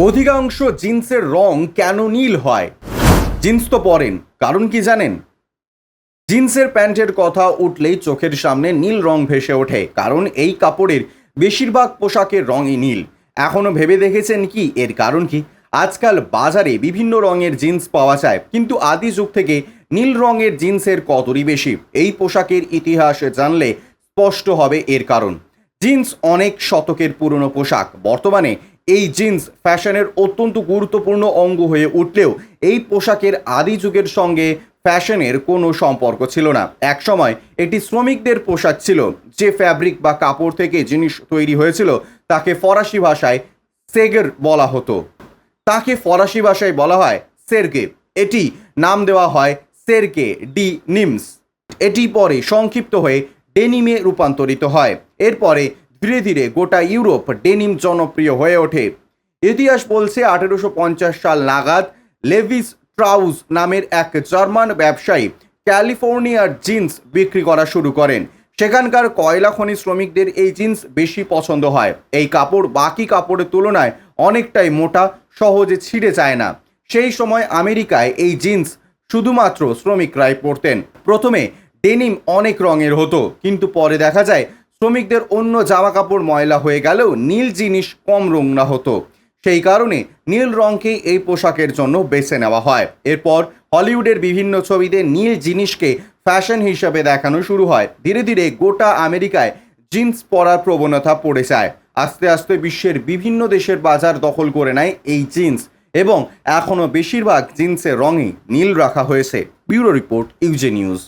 অধিকাংশ জিন্সের রং কেন নীল হয়? জিন্স তো পরেন, কারণ কি জানেন? জিন্সের প্যান্টের কথা উঠলেই চোখের সামনে নীল রং ভেসে ওঠে, কারণ এই কাপড়ের বেশিরভাগ পোশাকের রঙই নীল। এখনও ভেবে দেখেছেন কি? এর কারণ কি? আজকাল বাজারে বিভিন্ন রঙের জিন্স পাওয়া যায়, কিন্তু আদি যুগ থেকে নীল রঙের জিন্সের কদরই বেশি। এই পোশাকের ইতিহাস জানলে স্পষ্ট হবে এর কারণ। জিন্স অনেক শতকের পুরনো পোশাক। বর্তমানে এই জিন্স ফ্যাশনের অত্যন্ত গুরুত্বপূর্ণ অঙ্গ হয়ে উঠলেও এই পোশাকের আদি যুগের সঙ্গে ফ্যাশনের কোনো সম্পর্ক ছিল না। একসময় এটি শ্রমিকদের পোশাক ছিল, যে ফ্যাব্রিক বা কাপড় থেকে জিনিস তৈরি হয়েছিল, তাকে ফরাসি ভাষায় সেগের বলা হতো। তাকে ফরাসি ভাষায় বলা হয় সেরকে এটি নাম দেওয়া হয় সেরকে ডি নিমস। এটি পরে সংক্ষিপ্ত হয়ে ডেনিমে রূপান্তরিত হয়। এরপরে ধীরে ধীরে গোটা ইউরোপ ডেনিম জনপ্রিয় হয়ে ওঠে। ইতিহাস বলছে আঠেরোশো পঞ্চাশ সাল নাগাদ লেভিস ট্রাউজ নামের এক জার্মান ব্যবসায়ী ক্যালিফোর্নিয়ার জিন্স বিক্রি করা শুরু করেন। সেখানকার কয়লা খনি শ্রমিকদের এই জিন্স বেশি পছন্দ হয়। এই কাপড় বাকি কাপড়ের তুলনায় অনেকটাই মোটা, সহজে ছিঁড়ে যায় না। সেই সময় আমেরিকায় এই জিন্স শুধুমাত্র শ্রমিকরাই পরতেন। প্রথমে ডেনিম অনেক রঙের হতো। কিন্তু পরে দেখা যায়, শ্রমিকদের অন্য জামা কাপড় ময়লা হয়ে গেলেও নীল জিনিস কম রঙনা হতো। সেই কারণে নীল রঙকেই এই পোশাকের জন্য বেছে নেওয়া হয়। এরপর হলিউডের বিভিন্ন ছবিতে নীল জিনিসকে ফ্যাশন হিসাবে দেখানো শুরু হয়। ধীরে ধীরে গোটা আমেরিকায় জিন্স পরার প্রবণতা পড়ে যায়। আস্তে আস্তে বিশ্বের বিভিন্ন দেশের বাজার দখল করে নেয় এই জিন্স এবং এখনও বেশিরভাগ জিন্সের রঙই নীল রাখা হয়েছে। Bureau report, UJ news.